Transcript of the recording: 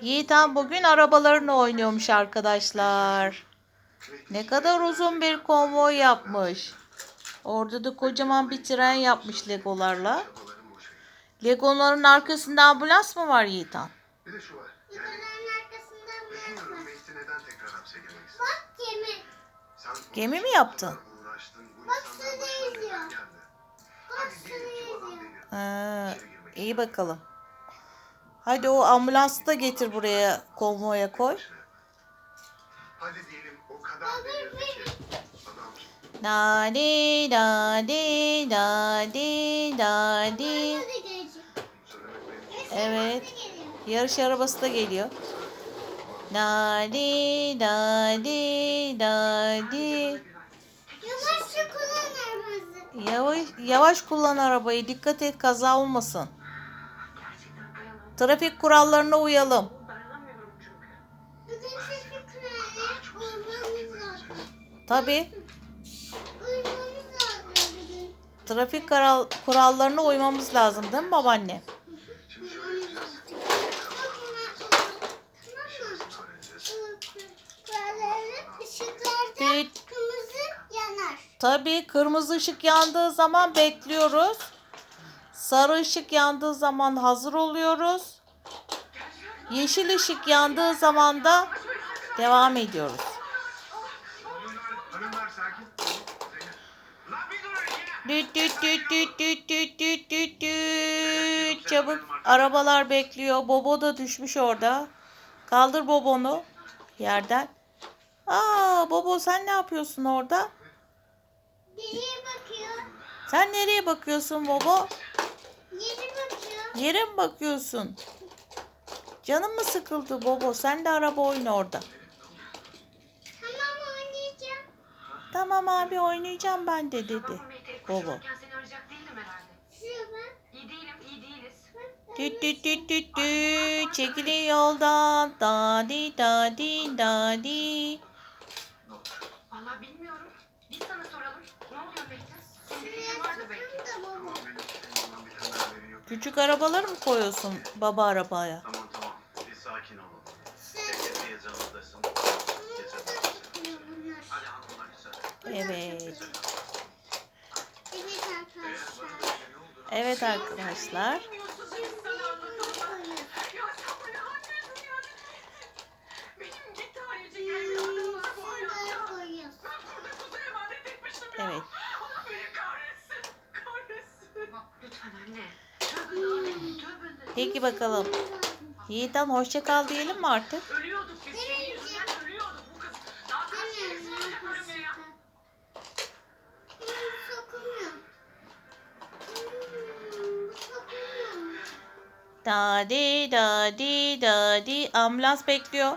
Yiğitan bugün arabalarını oynuyormuş arkadaşlar. Ne kadar uzun bir konvoy yapmış. Orada da kocaman bir tren yapmış legolarla. Legoların arkasında ambulans mı var Yiğitan? Bak gemi. Mi yaptın? Bak suda yüzüyor. Bak suda yüzüyor. Ee, İyi bakalım. Hadi o ambulansı da getir buraya konvoya koy. Hadi diyelim o kadar delirdi ki. Da di da di da di da di. Evet. Yarış arabası da geliyor. Da di da di da di. Yavaş kullan arabayı. Yavaş, yavaş kullan arabayı. Dikkat et kaza olmasın. Trafik kurallarına uyalım. Tabi. Trafik kurallarına uymamız lazım değil mi babaanne? Tabii kırmızı ışık yandığı zaman bekliyoruz. Sarı ışık yandığı zaman hazır oluyoruz. Yeşil ışık yandığı zaman da devam ediyoruz. Düt düt düt düt düt düt düt düt düt. Çabuk arabalar bekliyor. Bobo da düşmüş orada. Kaldır Bobo'nu yerden. Aa Bobo sen ne yapıyorsun orada? Nereye bakıyor? Sen nereye bakıyorsun Bobo? Yere bakıyor. Yere mi bakıyorsun? Canın mı sıkıldı Bobo? Sen de araba oyna orada. Tamam oynayacağım. Tamam abi oynayacağım ben de dedi. Değiliz. Düt düt düt düt düt. Çekilin yoldan. Dadi dadi dadi. Vallahi bilmiyorum. Biz sana soralım. Ne oluyor bir Şuraya sakın da baba. Küçük arabaları mı koyuyorsun baba arabaya? Tamam tamam. Bir sakin olun. Güzel. Evet. Evet arkadaşlar. Evet arkadaşlar. Bilmiyorsun biz sana anlatalım. Ya sen bana anlıyorsun ya. Benim gitti ayrıca yerli adamlar bu hayat ya. Şuraya koyuyorsun. Ben burada kuzu emanet etmiştim ya. Evet. Allah beni kahretsin. Kahretsin. Bak lütfen anne. Tövbe de anne. Tövbe de. Peki bakalım. Yiğitan hoşça kal diyelim mi artık? Ölüyorduk biz. Senin yüzünden ölüyorduk bu kız. Daha kaç kere söyleyecek ölümüne ya. Sokulmuyor. Sokulmuyor. Dadi dadi dadi. Ambulans bekliyor.